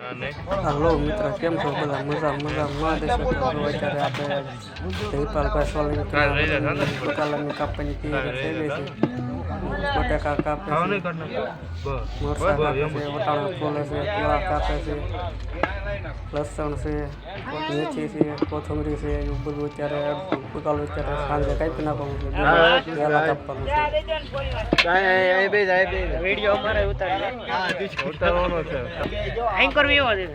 હાલો મિત્ર. કેમ છો? બધા મજા મજા માં દેશો તો અત્યારે આપણે જયપાલભાઈ સોલંકી બકાલાની કાપવાની તૈયારી થઈ ગઈ છે. બટાકા કાપે છે. મરચાં કાપે છે વટાણા ફોલે છે કેળા કાપે છે લસણ છે મેથી છે કોથમરી છે એવું બધું અત્યારે બકાલું અત્યારે સાંજે કાપી નાખવાનું છે વહેલા કાપવાનું છે. વીડિયો અમારે ઉતારી ઉતારવાનો છે. એન્કર એવો છે.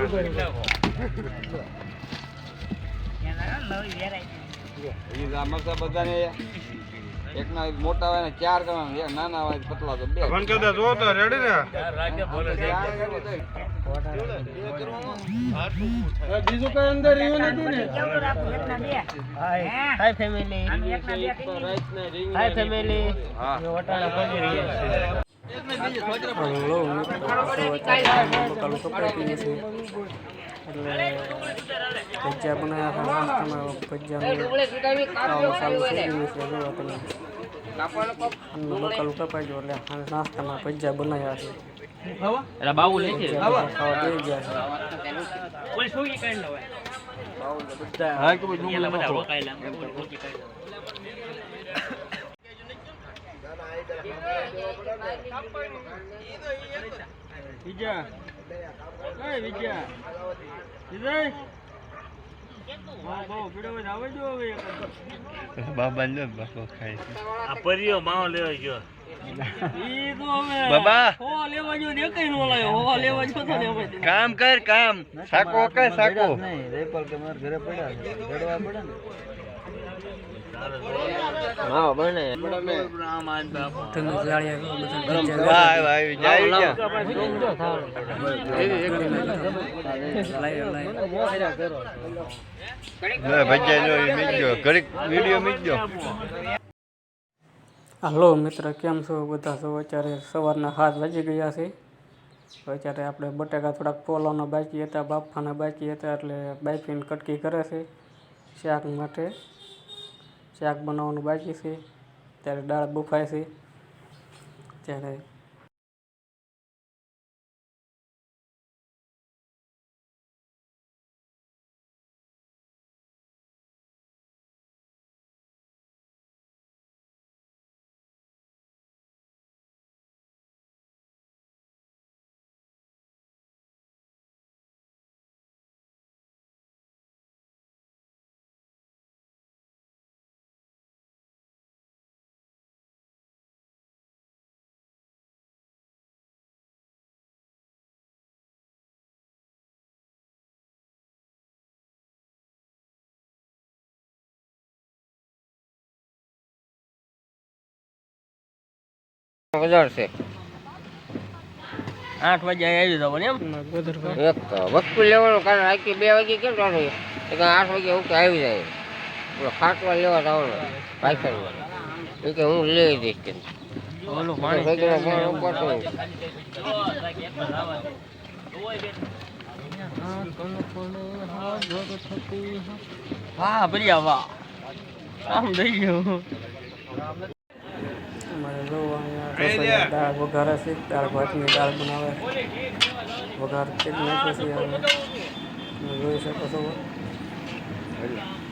બધાને એક ના મોટા હોય ને ચાર કરવાના એક નાના હોય પતલા તો બે. બીજું કઈ અંદર એવું નથી ને? હાય ફેમિલી હાય ફેમિલી વટાણા પડી રહ્યા હલો બકાલું કપડાં પીએ છે. એટલે ભજીયા બનાવ્યા હતા નાસ્તામાં ખાવાનું ચાલુ થઈ ગયું છે જોવો તમે. અને બકાલું કપાઈ એટલે નાસ્તામાં ભજીયા બનાવ્યા છે. એલા બાબુ લે છે? ખાવા દઈ ગયા છે. કોઈ સુગી કાઢ લો હા કે બધા વકાયેલા સુગી કાઢ વિજય વિજય બહુ પીડો હોય જો હવે આ પરિયો માવો લેવા ગયો. બાબા. હો લેવા જો ને કઈ નો લાયો હો લેવા. જો તો ને હવે કામ કર કામ. સાકો કે સાકો ઘડીક વીડિયો મીકજો હલો મિત્ર, કેમ છો બધા? છો અત્યારે સવારના હાથ વાગી ગયા છે. અત્યારે આપણે બટાકા થોડાક પોલાના બાકી હતા, બાફાના બાકી હતા, એટલે બાફીને કટકી કરે છે શાક માટે. શાક બનાવવાનું બાકી છે. ત્યારે દાળ બફાય છે. ત્યારે વધારે છે આઠ વાગે આવી જવો એમ? એક વસ્તુ લેવાનું કારણ આખી બે વાગે કેમ એ કે આઠ વાગે હું આવી જાય. પેલો ખાટવા લેવા જવાનું પાછળ એ કે હું લઈ દઈશ કે. વાહ ભર્યા વાહ. આમ થઈ ગયું. રસોઈમાં દાળ વઘારે છે દાળ ભાતની દાળ બનાવે છે વઘાર કે નાખે છે હવે તમે જોઈ શકો છો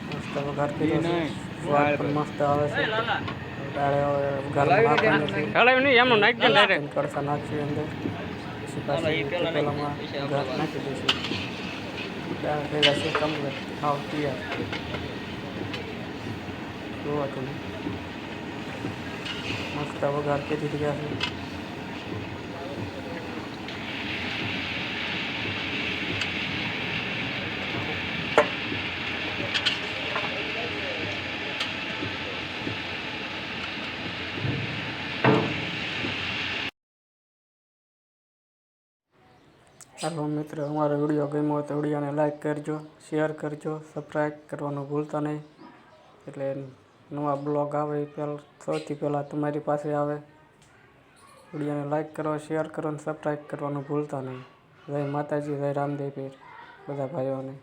મસ્ત વઘાર કર્યો છે સ્વાદ પણ મસ્ત આવે છે દાળ હવે વઘારમાં નાખવાની છે કડસા અંદર પછી પાછી પેલામાં વઘાર નાખી દઈશું દાળ ભેગા છે કમ્પ્લીટ ખાવ તૈયાર જોવા તમે મસ્ત વઘાર કેથી રહ્યા છે ચાલો મિત્ર અમારો વીડિયો ગમ્યો હોય તો વિડીયોને લાઇક કરજો શેર કરજો સબસ્ક્રાઈબ કરવાનું ભૂલતા નહીં એટલે નવા બ્લોગ આવે એ પહેલાં, સૌથી પહેલાં તમારી પાસે આવે. વિડીયોને લાઇક કરો શેર કરો અને સબસ્ક્રાઈબ કરવાનું ભૂલતા નહીં. જય માતાજી, જય રામદેવ પીર. બધા ભાઈઓને.